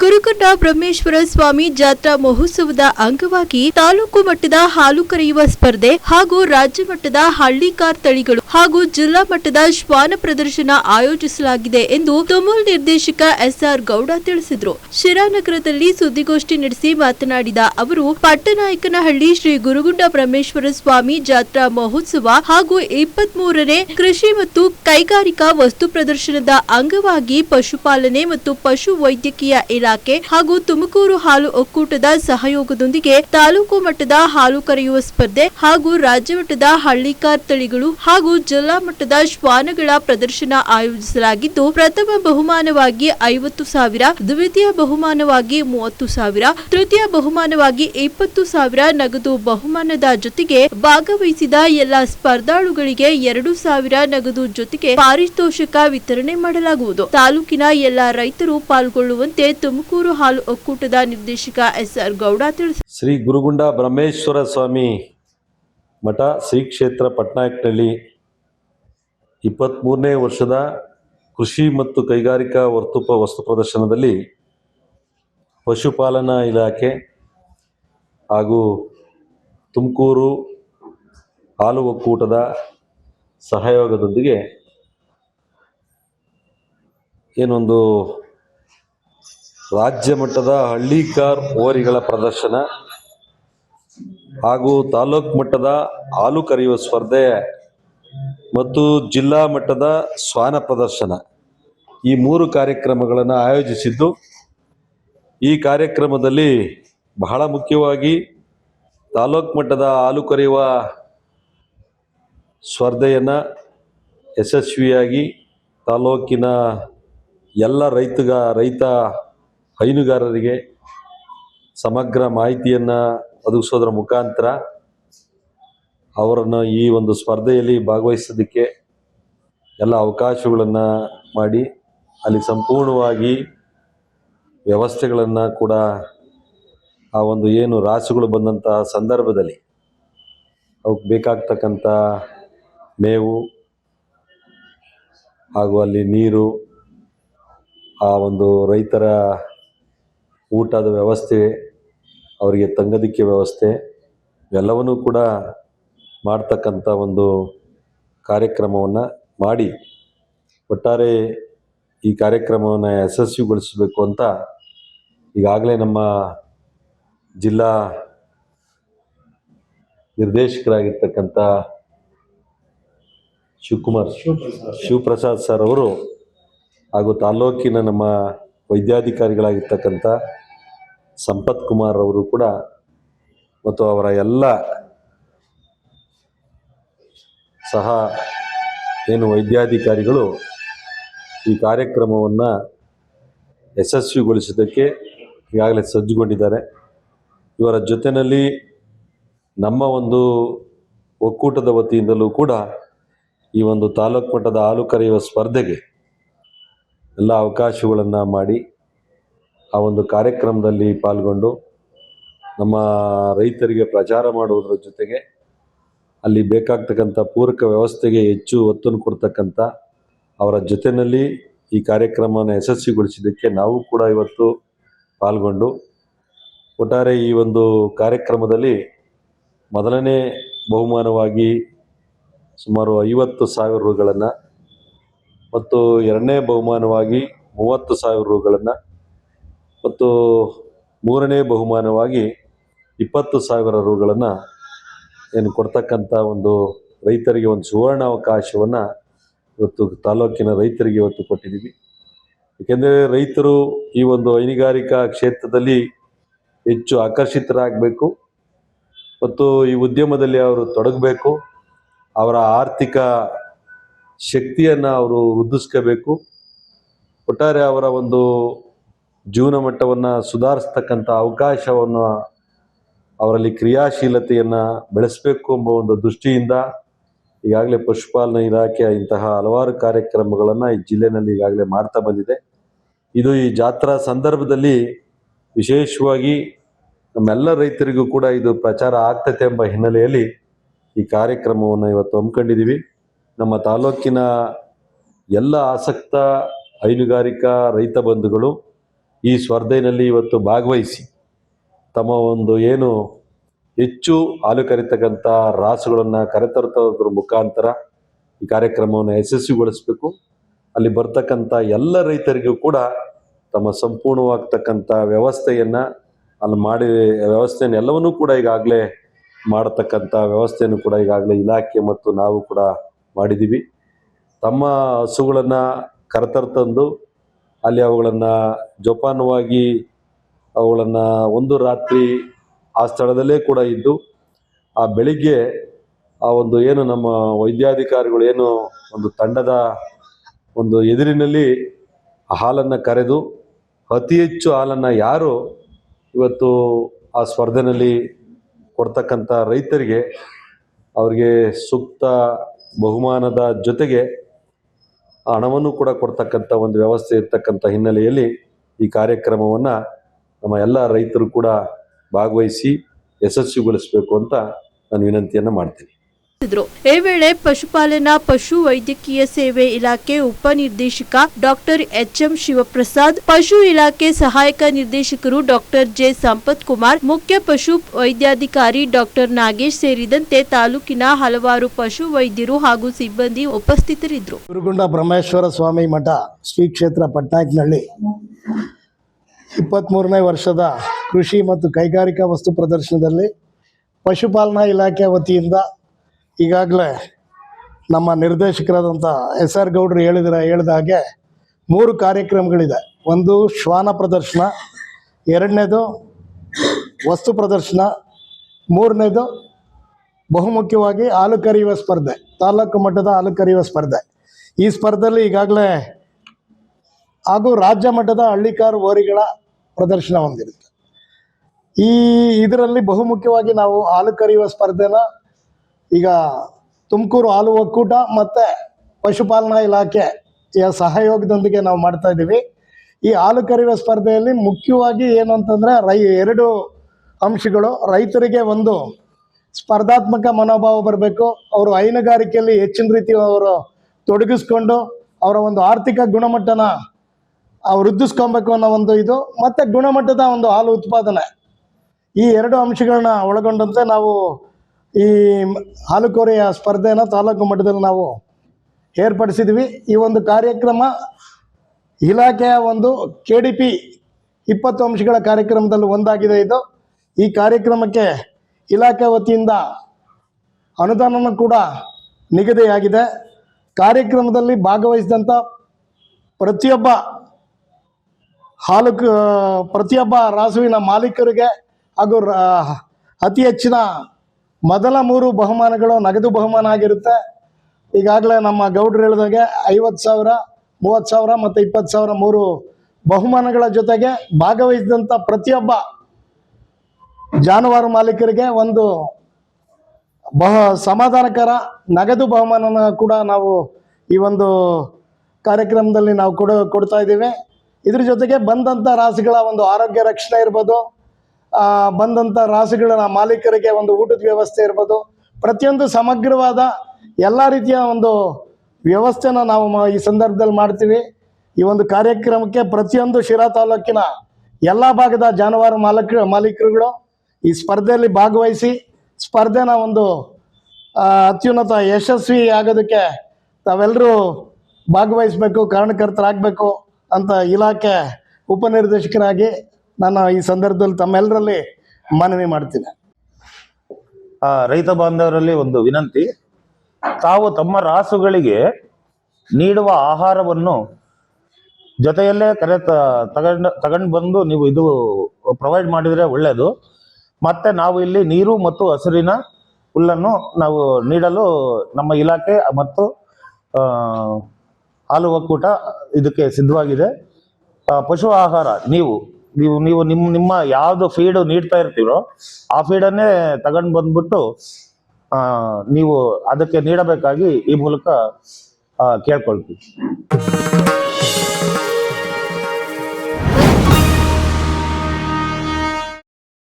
ಗುರುಕುಂಡ ಬ್ರಹ್ಮೇಶ್ವರ ಸ್ವಾಮಿ ಜಾತ್ರಾ ಮಹೋತ್ಸವದ ಅಂಗವಾಗಿ ತಾಲೂಕು ಮಟ್ಟದ ಹಾಲು ಕರೆಯುವ ಸ್ಪರ್ಧೆ ಹಾಗೂ ರಾಜ್ಯ ಮಟ್ಟದ ಹಳ್ಳಿಕಾರ್ ತಳಿಗಳು ಹಾಗೂ ಜಿಲ್ಲಾ ಮಟ್ಟದ ಶ್ವಾನ ಪ್ರದರ್ಶನ ಆಯೋಜಿಸಲಾಗಿದೆ ಎಂದು ತುಮೂಲ್ ನಿರ್ದೇಶಕ ಎಸ್ಆರ್ ಗೌಡ ತಿಳಿಸಿದರು. ಶಿರಾನಗರದಲ್ಲಿ ಸುದ್ದಿಗೋಷ್ಠಿ ನಡೆಸಿ ಮಾತನಾಡಿದ ಅವರು, ಪಟ್ಟನಾಯಕನಹಳ್ಳಿ ಶ್ರೀ ಗುರುಗುಂಡ ಬ್ರಹ್ಮೇಶ್ವರ ಸ್ವಾಮಿ ಜಾತ್ರಾ ಮಹೋತ್ಸವ ಹಾಗೂ ಇಪ್ಪತ್ತ್ ಮೂರನೇ ಕೃಷಿ ಮತ್ತು ಕೈಗಾರಿಕಾ ವಸ್ತು ಪ್ರದರ್ಶನದ ಅಂಗವಾಗಿ ಪಶುಪಾಲನೆ ಮತ್ತು ಪಶು ವೈದ್ಯಕೀಯ ಇಲಾಖೆ ಹಾಗೂ ತುಮಕೂರು ಹಾಲು ಒಕ್ಕೂಟದ ಸಹಯೋಗದೊಂದಿಗೆ ತಾಲೂಕು ಮಟ್ಟದ ಹಾಲು ಕರೆಯುವ ಸ್ಪರ್ಧೆ ಹಾಗೂ ರಾಜ್ಯ ಮಟ್ಟದ ಹಳ್ಳಿಕಾರ್ ತಳಿಗಳು ಹಾಗೂ ಜಿಲ್ಲಾ ಮಟ್ಟದ ಶ್ವಾನಗಳ ಪ್ರದರ್ಶನ ಆಯೋಜಿಸಲಾಗಿದ್ದು, ಪ್ರಥಮ ಬಹುಮಾನವಾಗಿ ಐವತ್ತು ಸಾವಿರ, ದ್ವಿತೀಯ ಬಹುಮಾನವಾಗಿ ಮೂವತ್ತು ಸಾವಿರ, ತೃತೀಯ ಬಹುಮಾನವಾಗಿ ಇಪ್ಪತ್ತು ಸಾವಿರ ನಗದು ಬಹುಮಾನದ ಜೊತೆಗೆ ಭಾಗವಹಿಸಿದ ಎಲ್ಲ ಸ್ಪರ್ಧಾಳುಗಳಿಗೆ ಎರಡು ಸಾವಿರ ನಗದು ಜೊತೆಗೆ ಪಾರಿತೋಷಕ ವಿತರಣೆ ಮಾಡಲಾಗುವುದು. ತಾಲೂಕಿನ ಎಲ್ಲ ರೈತರು ಪಾಲ್ಗೊಳ್ಳುವಂತೆ ತುಮಕೂರು ಹಾಲು ಒಕ್ಕೂಟದ ನಿರ್ದೇಶಕ ಎಸ್ಆರ್ ಗೌಡ ತಿಳಿಸಿದರು ಶ್ರೀ ಗುರುಗುಂಡ ಬ್ರಹ್ಮೇಶ್ವರ ಸ್ವಾಮಿ ಮಠ ಶ್ರೀ ಕ್ಷೇತ್ರ ಪಟ್ನಾಯಕ್ನಲ್ಲಿ ಇಪ್ಪತ್ತ್ಮೂರನೇ ವರ್ಷದ ಕೃಷಿ ಮತ್ತು ಕೈಗಾರಿಕಾ ವರ್ತುಪ ವಸ್ತು ಪ್ರದರ್ಶನದಲ್ಲಿ ಪಶುಪಾಲನಾ ಇಲಾಖೆ ಹಾಗೂ ತುಮಕೂರು ಹಾಲು ಒಕ್ಕೂಟದ ಸಹಯೋಗದೊಂದಿಗೆ ಏನೊಂದು ರಾಜ್ಯ ಮಟ್ಟದ ಹಳ್ಳಿ ಕಾರ್ ಹೋರಿಗಳ ಪ್ರದರ್ಶನ ಹಾಗೂ ತಾಲೂಕು ಮಟ್ಟದ ಹಾಲು ಕರೆಯುವ ಸ್ಪರ್ಧೆ ಮತ್ತು ಜಿಲ್ಲಾ ಮಟ್ಟದ ಶ್ವಾನ ಪ್ರದರ್ಶನ. ಈ ಮೂರು ಕಾರ್ಯಕ್ರಮಗಳನ್ನು ಆಯೋಜಿಸಿದ್ದು ಈ ಕಾರ್ಯಕ್ರಮದಲ್ಲಿ ಬಹಳ ಮುಖ್ಯವಾಗಿ ತಾಲೂಕು ಮಟ್ಟದ ಹಾಲು ಕರೆಯುವ ಸ್ಪರ್ಧೆಯನ್ನು ಯಶಸ್ವಿಯಾಗಿ ತಾಲೂಕಿನ ಎಲ್ಲ ರೈತಗ, ರೈತ ಹೈನುಗಾರರಿಗೆ ಸಮಗ್ರ ಮಾಹಿತಿಯನ್ನು ಒದಗಿಸೋದ್ರ ಮುಖಾಂತರ ಅವರನ್ನು ಈ ಒಂದು ಸ್ಪರ್ಧೆಯಲ್ಲಿ ಭಾಗವಹಿಸೋದಕ್ಕೆ ಎಲ್ಲ ಅವಕಾಶಗಳನ್ನು ಮಾಡಿ, ಅಲ್ಲಿ ಸಂಪೂರ್ಣವಾಗಿ ವ್ಯವಸ್ಥೆಗಳನ್ನು ಕೂಡ ಆ ಒಂದು ಏನು ರಾಸುಗಳು ಬಂದಂತಹ ಸಂದರ್ಭದಲ್ಲಿ ಅವಕ್ಕೆ ಬೇಕಾಗ್ತಕ್ಕಂಥ ಮೇವು ಹಾಗೂ ಅಲ್ಲಿ ನೀರು, ಆ ಒಂದು ರೈತರ ಊಟದ ವ್ಯವಸ್ಥೆ ಅವರಿಗೆ ತಂಗೋದಕ್ಕೆ ವ್ಯವಸ್ಥೆ ಎಲ್ಲವನ್ನೂ ಕೂಡ ಮಾಡ್ತಕ್ಕಂಥ ಒಂದು ಕಾರ್ಯಕ್ರಮವನ್ನು ಮಾಡಿ. ಒಟ್ಟಾರೆ ಈ ಕಾರ್ಯಕ್ರಮವನ್ನು ಯಶಸ್ವಿಗೊಳಿಸಬೇಕು ಅಂತ ಈಗಾಗಲೇ ನಮ್ಮ ಜಿಲ್ಲಾ ನಿರ್ದೇಶಕರಾಗಿರ್ತಕ್ಕಂಥ ಶಿವಕುಮಾರ್ ಶಿವಪ್ರಸಾದ್ ಸರ್. ಅವರು ಹಾಗೂ ತಾಲೂಕಿನ ನಮ್ಮ ವೈದ್ಯಾಧಿಕಾರಿಗಳಾಗಿರ್ತಕ್ಕಂಥ ಸಂಪತ್ ಕುಮಾರ್ ಅವರು ಕೂಡ ಮತ್ತು ಅವರ ಎಲ್ಲ ಸಹ ಏನು ವೈದ್ಯಾಧಿಕಾರಿಗಳು ಈ ಕಾರ್ಯಕ್ರಮವನ್ನು ಯಶಸ್ವಿಗೊಳಿಸೋದಕ್ಕೆ ಈಗಾಗಲೇ ಸಜ್ಜುಗೊಂಡಿದ್ದಾರೆ. ಇವರ ಜೊತೆಯಲ್ಲಿ ನಮ್ಮ ಒಂದು ಒಕ್ಕೂಟದ ವತಿಯಿಂದಲೂ ಕೂಡ ಈ ಒಂದು ತಾಲೂಕು ಮಟ್ಟದ ಹಾಲು ಕರೆಯುವ ಸ್ಪರ್ಧೆಗೆ ಎಲ್ಲ ಅವಕಾಶಗಳನ್ನು ಮಾಡಿ ಆ ಒಂದು ಕಾರ್ಯಕ್ರಮದಲ್ಲಿ ಪಾಲ್ಗೊಂಡು ನಮ್ಮ ರೈತರಿಗೆ ಪ್ರಚಾರ ಮಾಡುವುದರ ಜೊತೆಗೆ ಅಲ್ಲಿ ಬೇಕಾಗ್ತಕ್ಕಂಥ ಪೂರಕ ವ್ಯವಸ್ಥೆಗೆ ಹೆಚ್ಚು ಒತ್ತನ್ನು ಕೊಡ್ತಕ್ಕಂಥ ಅವರ ಜೊತೆಯಲ್ಲಿ ಈ ಕಾರ್ಯಕ್ರಮವನ್ನು ಯಶಸ್ವಿಗೊಳಿಸಿದ್ದಕ್ಕೆ ನಾವು ಕೂಡ ಇವತ್ತು ಪಾಲ್ಗೊಂಡು ಒಟ್ಟಾರೆ ಈ ಒಂದು ಕಾರ್ಯಕ್ರಮದಲ್ಲಿ ಮೊದಲನೇ ಬಹುಮಾನವಾಗಿ ಸುಮಾರು ಐವತ್ತು ಸಾವಿರ ರುಗಳನ್ನು ಮತ್ತು ಎರಡನೇ ಬಹುಮಾನವಾಗಿ ಮೂವತ್ತು ಸಾವಿರ ರೂಗಳನ್ನು ಮತ್ತು ಮೂರನೇ ಬಹುಮಾನವಾಗಿ ಇಪ್ಪತ್ತು ಸಾವಿರ ರೂಗಳನ್ನು ಏನು ಕೊಡ್ತಕ್ಕಂಥ ಒಂದು ರೈತರಿಗೆ ಒಂದು ಸುವರ್ಣ ಅವಕಾಶವನ್ನು ಇವತ್ತು ತಾಲೂಕಿನ ರೈತರಿಗೆ ಇವತ್ತು ಕೊಟ್ಟಿದ್ದೀವಿ. ಏಕೆಂದರೆ ರೈತರು ಈ ಒಂದು ಹೈನುಗಾರಿಕಾ ಕ್ಷೇತ್ರದಲ್ಲಿ ಹೆಚ್ಚು ಆಕರ್ಷಿತರಾಗಬೇಕು ಮತ್ತು ಈ ಉದ್ಯಮದಲ್ಲಿ ಅವರು ತೊಡಗಬೇಕು. ಅವರ ಆರ್ಥಿಕ ಶಕ್ತಿಯನ್ನು ಅವರು ವೃದ್ಧಿಸ್ಕೋಬೇಕು. ಒಟ್ಟಾರೆ ಅವರ ಒಂದು ಜೀವನ ಮಟ್ಟವನ್ನು ಸುಧಾರಿಸ್ತಕ್ಕಂಥ ಅವಕಾಶವನ್ನು ಅವರಲ್ಲಿ ಕ್ರಿಯಾಶೀಲತೆಯನ್ನು ಬೆಳೆಸಬೇಕು ಎಂಬ ಒಂದು ದೃಷ್ಟಿಯಿಂದ ಈಗಾಗಲೇ ಪಶುಪಾಲನಾ ಇಲಾಖೆಯ ಇಂತಹ ಹಲವಾರು ಕಾರ್ಯಕ್ರಮಗಳನ್ನು ಈ ಜಿಲ್ಲೆನಲ್ಲಿ ಈಗಾಗಲೇ ಮಾಡ್ತಾ ಬಂದಿದೆ. ಇದು ಈ ಜಾತ್ರಾ ಸಂದರ್ಭದಲ್ಲಿ ವಿಶೇಷವಾಗಿ ನಮ್ಮೆಲ್ಲ ರೈತರಿಗೂ ಕೂಡ ಇದು ಪ್ರಚಾರ ಆಗ್ತತೆ ಎಂಬ ಹಿನ್ನೆಲೆಯಲ್ಲಿ ಈ ಕಾರ್ಯಕ್ರಮವನ್ನು ಇವತ್ತು ಹಮ್ಮಿಕೊಂಡಿದ್ದೀವಿ. ನಮ್ಮ ತಾಲೂಕಿನ ಎಲ್ಲ ಆಸಕ್ತ ಹೈನುಗಾರಿಕಾ ರೈತ ಬಂಧುಗಳು ಈ ಸ್ಪರ್ಧೆಯಲ್ಲಿ ಇವತ್ತು ಭಾಗವಹಿಸಿ ತಮ್ಮ ಒಂದು ಏನು ಹೆಚ್ಚು ಹಾಲು ಕರಿತಕ್ಕಂಥ ರಾಸುಗಳನ್ನು ಕರೆತರ್ತದ್ರ ಮುಖಾಂತರ ಈ ಕಾರ್ಯಕ್ರಮವನ್ನು ಯಶಸ್ವಿಗೊಳಿಸಬೇಕು. ಅಲ್ಲಿ ಬರ್ತಕ್ಕಂಥ ಎಲ್ಲ ರೈತರಿಗೂ ಕೂಡ ತಮ್ಮ ಸಂಪೂರ್ಣವಾಗ್ತಕ್ಕಂಥ ವ್ಯವಸ್ಥೆಯನ್ನು ಅಲ್ಲಿ ಮಾಡಿ ವ್ಯವಸ್ಥೆಯನ್ನು ಎಲ್ಲವನ್ನೂ ಕೂಡ ಈಗಾಗಲೇ ಮಾಡತಕ್ಕಂಥ ವ್ಯವಸ್ಥೆಯನ್ನು ಕೂಡ ಈಗಾಗಲೇ ಇಲಾಖೆ ಮತ್ತು ನಾವು ಕೂಡ ಮಾಡಿದ್ದೀವಿ. ತಮ್ಮ ಹಸುಗಳನ್ನು ಕರೆತರ್ತಂದು ಅಲ್ಲಿ ಅವುಗಳನ್ನು ಜೋಪಾನವಾಗಿ ಅವುಗಳನ್ನು ಒಂದು ರಾತ್ರಿ ಆ ಸ್ಥಳದಲ್ಲೇ ಕೂಡ ಇದ್ದು, ಆ ಬೆಳಿಗ್ಗೆ ಆ ಒಂದು ಏನು ನಮ್ಮ ವೈದ್ಯಾಧಿಕಾರಿಗಳು ಏನು ಒಂದು ತಂಡದ ಒಂದು ಎದುರಿನಲ್ಲಿ ಹಾಲನ್ನು ಕರೆದು, ಅತಿ ಹೆಚ್ಚು ಹಾಲನ್ನು ಯಾರು ಇವತ್ತು ಆ ಸ್ಪರ್ಧೆಯಲ್ಲಿ ಕೊಡ್ತಕ್ಕಂಥ ರೈತರಿಗೆ ಅವರಿಗೆ ಸೂಕ್ತ ಬಹುಮಾನದ ಜೊತೆಗೆ ಹಣವನ್ನು ಕೂಡ ಕೊಡ್ತಕ್ಕಂಥ ಒಂದು ವ್ಯವಸ್ಥೆ ಇರ್ತಕ್ಕಂಥ ಹಿನ್ನೆಲೆಯಲ್ಲಿ ಈ ಕಾರ್ಯಕ್ರಮವನ್ನು ನಮ್ಮ ಎಲ್ಲ ರೈತರು ಕೂಡ ಭಾಗವಹಿಸಿ ಯಶಸ್ವಿಗೊಳಿಸಬೇಕು ಅಂತ ನಾನು ವಿನಂತಿಯನ್ನು ಮಾಡ್ತೀನಿ. ಈ ವೇಳೆ ಪಶುಪಾಲನಾ, ಪಶು ವೈದ್ಯಕೀಯ ಸೇವೆ ಇಲಾಖೆ ಉಪನಿರ್ದೇಶಕ ಡಾಕ್ಟರ್ ಎಚ್ಎಂ ಶಿವಪ್ರಸಾದ್, ಪಶು ಇಲಾಖೆ ಸಹಾಯಕ ನಿರ್ದೇಶಕರು ಡಾಕ್ಟರ್ ಜೆ. ಸಂಪತ್ ಕುಮಾರ್, ಮುಖ್ಯ ಪಶು ವೈದ್ಯಾಧಿಕಾರಿ ಡಾಕ್ಟರ್ ನಾಗೇಶ್ ಸೇರಿದಂತೆ ತಾಲೂಕಿನ ಹಲವಾರು ಪಶು ವೈದ್ಯರು ಹಾಗೂ ಸಿಬ್ಬಂದಿ ಉಪಸ್ಥಿತರಿದ್ದರು. ಗುರುಗುಂಡ ಬ್ರಹ್ಮೇಶ್ವರ ಸ್ವಾಮಿ ಮಠ, ಶ್ರೀ ಕ್ಷೇತ್ರ ಪಟ್ನಾಯಕ್ನಹಳ್ಳಿ ಇಪ್ಪತ್ತ್ಮೂರನೇ ವರ್ಷದ ಕೃಷಿ ಮತ್ತು ಕೈಗಾರಿಕಾ ವಸ್ತು ಪ್ರದರ್ಶನದಲ್ಲಿ ಪಶುಪಾಲನಾ ಇಲಾಖೆ ವತಿಯಿಂದ ಈಗಾಗಲೇ ನಮ್ಮ ನಿರ್ದೇಶಕರಾದಂಥ ಎಸ್ ಆರ್ ಗೌಡ್ರು ಹೇಳಿದ್ರೆ ಹೇಳಿದ ಹಾಗೆ ಮೂರು ಕಾರ್ಯಕ್ರಮಗಳಿದೆ. ಒಂದು ಶ್ವಾನ ಪ್ರದರ್ಶನ, ಎರಡನೇದು ವಸ್ತು ಪ್ರದರ್ಶನ, ಮೂರನೇದು ಬಹುಮುಖ್ಯವಾಗಿ ಹಾಲು ಕರೆಯುವ ಸ್ಪರ್ಧೆ, ತಾಲೂಕು ಮಟ್ಟದ ಹಾಲು ಕರೆಯುವ ಸ್ಪರ್ಧೆ. ಈ ಸ್ಪರ್ಧೆಯಲ್ಲಿ ಈಗಾಗಲೇ ಹಾಗೂ ರಾಜ್ಯ ಮಟ್ಟದ ಹಳ್ಳಿಕಾರು ಓರಿಗಳ ಪ್ರದರ್ಶನ ಹೊಂದಿರುತ್ತೆ. ಈ ಇದರಲ್ಲಿ ಬಹುಮುಖ್ಯವಾಗಿ ನಾವು ಹಾಲು ಕರೆಯುವ ಸ್ಪರ್ಧೆನ ಈಗ ತುಮಕೂರು ಹಾಲು ಒಕ್ಕೂಟ ಮತ್ತು ಪಶುಪಾಲನಾ ಇಲಾಖೆಯ ಸಹಯೋಗದೊಂದಿಗೆ ನಾವು ಮಾಡ್ತಾ ಇದ್ದೀವಿ. ಈ ಹಾಲು ಕರೆಯುವ ಸ್ಪರ್ಧೆಯಲ್ಲಿ ಮುಖ್ಯವಾಗಿ ಏನು ಅಂತಂದರೆ ರೈ ಎರಡು ಅಂಶಗಳು. ರೈತರಿಗೆ ಒಂದು ಸ್ಪರ್ಧಾತ್ಮಕ ಮನೋಭಾವ ಬರಬೇಕು. ಅವರು ಹೈನುಗಾರಿಕೆಯಲ್ಲಿ ಹೆಚ್ಚಿನ ರೀತಿ ಅವರು ತೊಡಗಿಸ್ಕೊಂಡು ಅವರ ಒಂದು ಆರ್ಥಿಕ ಗುಣಮಟ್ಟನ ವೃದ್ಧಿಸ್ಕೊಬೇಕು ಅನ್ನೋ ಒಂದು ಇದು. ಮತ್ತು ಗುಣಮಟ್ಟದ ಒಂದು ಹಾಲು ಉತ್ಪಾದನೆ. ಈ ಎರಡು ಅಂಶಗಳನ್ನ ಒಳಗೊಂಡಂತೆ ನಾವು ಈ ಹಾಲುಕೋರೆಯ ಸ್ಪರ್ಧೆಯನ್ನು ತಾಲೂಕು ಮಟ್ಟದಲ್ಲಿ ನಾವು ಏರ್ಪಡಿಸಿದ್ವಿ. ಈ ಒಂದು ಕಾರ್ಯಕ್ರಮ ಇಲಾಖೆಯ ಒಂದು ಕೆ ಡಿ ಪಿ ಇಪ್ಪತ್ತು ಅಂಶಗಳ ಕಾರ್ಯಕ್ರಮದಲ್ಲಿ ಒಂದಾಗಿದೆ ಇದು. ಈ ಕಾರ್ಯಕ್ರಮಕ್ಕೆ ಇಲಾಖೆ ವತಿಯಿಂದ ಅನುದಾನನೂ ಕೂಡ ನಿಗದಿಯಾಗಿದೆ. ಕಾರ್ಯಕ್ರಮದಲ್ಲಿ ಭಾಗವಹಿಸಿದಂಥ ಪ್ರತಿಯೊಬ್ಬ ಹಾಲು ಪ್ರತಿಯೊಬ್ಬ ರಾಸುವಿನ ಮಾಲೀಕರಿಗೆ ಹಾಗೂ ಅತಿ ಹೆಚ್ಚಿನ ಮೊದಲ ಮೂರು ಬಹುಮಾನಗಳು ನಗದು ಬಹುಮಾನ ಆಗಿರುತ್ತೆ. ಈಗಾಗಲೇ ನಮ್ಮ ಗೌಡ್ರು ಹೇಳಿದಾಗೆ ಐವತ್ತು ಸಾವಿರ, ಮೂವತ್ತು ಸಾವಿರ ಮತ್ತು ಇಪ್ಪತ್ತು ಸಾವಿರ ಮೂರು ಬಹುಮಾನಗಳ ಜೊತೆಗೆ ಭಾಗವಹಿಸಿದಂಥ ಪ್ರತಿಯೊಬ್ಬ ಜಾನುವಾರು ಮಾಲೀಕರಿಗೆ ಒಂದು ಬಹ ಸಮಾಧಾನಕರ ನಗದು ಬಹುಮಾನನ ಕೂಡ ನಾವು ಈ ಒಂದು ಕಾರ್ಯಕ್ರಮದಲ್ಲಿ ನಾವು ಕೊಡ, ಕೊಡ್ತಾ ಇದ್ದೀವಿ. ಇದ್ರ ಜೊತೆಗೆ ಬಂದಂಥ ರಾಸುಗಳ ಒಂದು ಆರೋಗ್ಯ ರಕ್ಷಣೆ ಇರ್ಬೋದು. ಬಂದಂಥ ರಾಸುಗಳ ಮಾಲೀಕರಿಗೆ ಒಂದು ಊಟದ ವ್ಯವಸ್ಥೆ ಇರ್ಬೋದು. ಪ್ರತಿಯೊಂದು ಸಮಗ್ರವಾದ ಎಲ್ಲ ರೀತಿಯ ಒಂದು ವ್ಯವಸ್ಥೆನ ನಾವು ಈ ಸಂದರ್ಭದಲ್ಲಿ ಮಾಡ್ತೀವಿ. ಈ ಒಂದು ಕಾರ್ಯಕ್ರಮಕ್ಕೆ ಪ್ರತಿಯೊಂದು ಶಿರಾ ತಾಲೂಕಿನ ಎಲ್ಲ ಭಾಗದ ಜಾನುವಾರು ಮಾಲಕ, ಮಾಲೀಕರುಗಳು ಈ ಸ್ಪರ್ಧೆಯಲ್ಲಿ ಭಾಗವಹಿಸಿ ಸ್ಪರ್ಧೆನ ಒಂದು ಅತ್ಯುನ್ನತ ಯಶಸ್ವಿ ಆಗೋದಕ್ಕೆ ತಾವೆಲ್ಲರೂ ಭಾಗವಹಿಸಬೇಕು ಕಾರಣಕರ್ತರಾಗಬೇಕು ಅಂತ ಇಲಾಖೆ ಉಪನಿರ್ದೇಶಕರಾಗಿ ನಾನು ಈ ಸಂದರ್ಭದಲ್ಲಿ ತಮ್ಮೆಲ್ಲರಲ್ಲಿ ಮನವಿ ಮಾಡ್ತೀನಿ. ಆ, ರೈತ ಬಾಂಧವರಲ್ಲಿ ಒಂದು ವಿನಂತಿ. ತಾವು ತಮ್ಮ ರಾಸುಗಳಿಗೆ ನೀಡುವ ಆಹಾರವನ್ನು ಜೊತೆಯಲ್ಲೇ ಕರೆ ತಗೊಂಡ ತಗೊಂಡು ಬಂದು ನೀವು ಇದು ಪ್ರೊವೈಡ್ ಮಾಡಿದರೆ ಒಳ್ಳೆಯದು ಮತ್ತೆ ನಾವು ಇಲ್ಲಿ ನೀರು ಮತ್ತು ಹಸಿರಿನ ಹುಲ್ಲನ್ನು ನಾವು ನೀಡಲು ನಮ್ಮ ಇಲಾಖೆ ಮತ್ತು ಹಾಲು ಒಕ್ಕೂಟ ಇದಕ್ಕೆ ಸಿದ್ಧವಾಗಿದೆ. ಪಶು ಆಹಾರ ನೀವು ನೀವು ನೀವು ನಿಮ್ಮ ನಿಮ್ಮ ಯಾವ್ದು ಫೀಡ್ ನೀಡ್ತಾ ಇರ್ತೀರೋ ಆ ಫೀಡನ್ನೇ ತಗೊಂಡ್ ಬಂದ್ಬಿಟ್ಟು ಆ, ನೀವು ಅದಕ್ಕೆ ನೀಡಬೇಕಾಗಿ ಈ ಮೂಲಕ ಕೇಳ್ಕೊಳ್ತೀವಿ.